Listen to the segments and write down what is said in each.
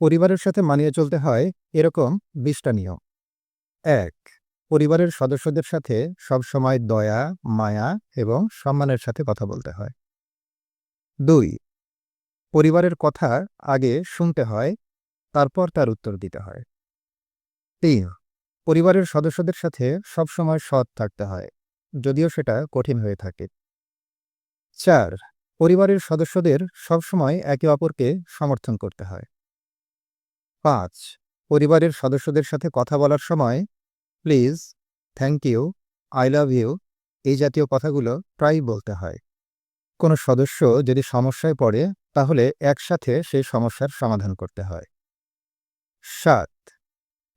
পরিবারের সাথে মানিয়ে চলতে হয় এরকম বিশটা নিয়ম এক, পরিবারের সদস্যদের সাথে সবসময় দয়া, মায়া এবং সম্মানের সাথে কথা বলতে হয়। দুই, পরিবারের কথা আগে শুনতে হয়, তারপর তার উত্তর দিতে হয়। তিন, পরিবারের সদস্যদের সাথে সবসময় সৎ থাকতে হয়, যদিও সেটা কঠিন হয়ে থাকে। চার, পরিবারের সদস্যদের সবসময় একে অপরকে সমর্থন করতে হয়। পাঁচ। পরিবারের সদস্যদের সাথে কথা বলার সময়, please, thank you, I love you এই জাতীয় কথাগুলো প্রায়ই বলতে হয়। কোনো সদস্য যদি সমস্যায় পড়ে, তাহলে একসাথে সেই সমস্যার সমাধান করতে হয়। সাত।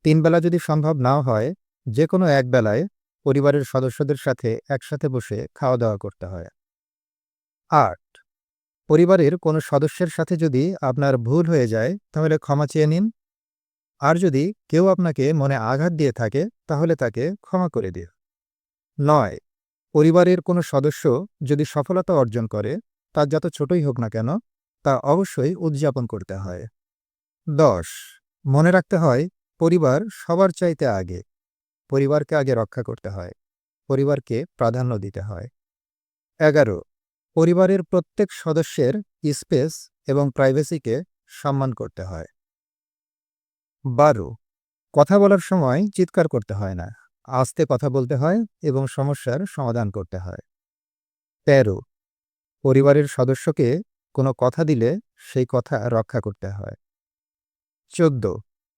তিন বেলা যদি সম্ভব নাও হয় যে কোনো এক বেলায় পরিবারের সদস্যদের সাথে একসাথে বসে খাওয়া দাওয়া করতে হয়। আট। পরিবারের কোনো সদস্যের সাথে যদি আপনার ভুল হয়ে যায়, তাহলে ক্ষমা চেয়ে নিন। আর যদি কেউ আপনাকে মনে আঘাত দিয়ে থাকে, তাহলে তাকে ক্ষমা করে দিন নয়, পরিবারের কোনো সদস্য যদি সফলতা অর্জন করে তা যত ছোটই হোক না কেন, তা অবশ্যই উদযাপন করতে হয়। দশ, মনে রাখতে হয়, পরিবার সবার চাইতে আগে। পরিবারকে আগে রক্ষা করতে হয়। পরিবারকে প্রাধান্য দিতে হয়। এগারো, পরিবারের প্রত্যেক সদস্যের স্পেস এবং প্রাইভেসিকে সম্মান করতে হয়। বারো। কথা বলার সময় চিৎকার করতে হয় না। আস্তে কথা বলতে হয় এবং সমস্যার সমাধান করতে হয়। তেরো। পরিবারের সদস্যকে কোনো কথা দিলে সেই কথা রক্ষা করতে হয়। চোদ্দ।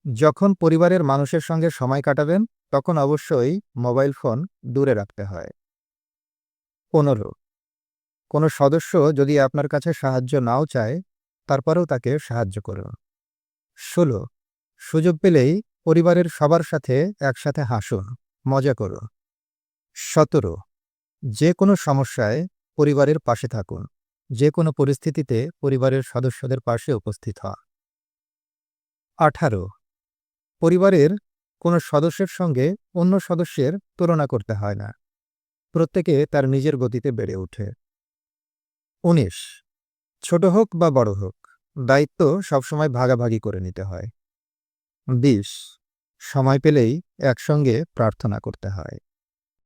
যখন পরিবারের মানুষের সঙ্গে সময় কাটাবেন, তখন অবশ্যই মোবাইল ফোন দূরে রাখতে হয়। পনেরো। কোনো সদস্য যদি আপনার কাছে সাহায্য নাও চায়, তারপরেও তাকে সাহায্য করুন। ষোলো। সুযোগ পেলেই পরিবারের সবার সাথে একসাথে হাসুন, মজা করুন। সতেরো, যে কোনো সমস্যায় পরিবারের পাশে থাকুন। যে কোনো পরিস্থিতিতে পরিবারের সদস্যদের পাশে উপস্থিত হন। আঠারো, পরিবারের কোনো সদস্যের সঙ্গে অন্য সদস্যের তুলনা করতে হয় না। প্রত্যেকে তার নিজের গতিতে বেড়ে ওঠে। উনিশ, ছোট হোক বা বড় হোক, দায়িত্ব সবসময় ভাগাভাগি করে নিতে হয়। বিশ। সময় পেলেই একসঙ্গে প্রার্থনা করতে হয়।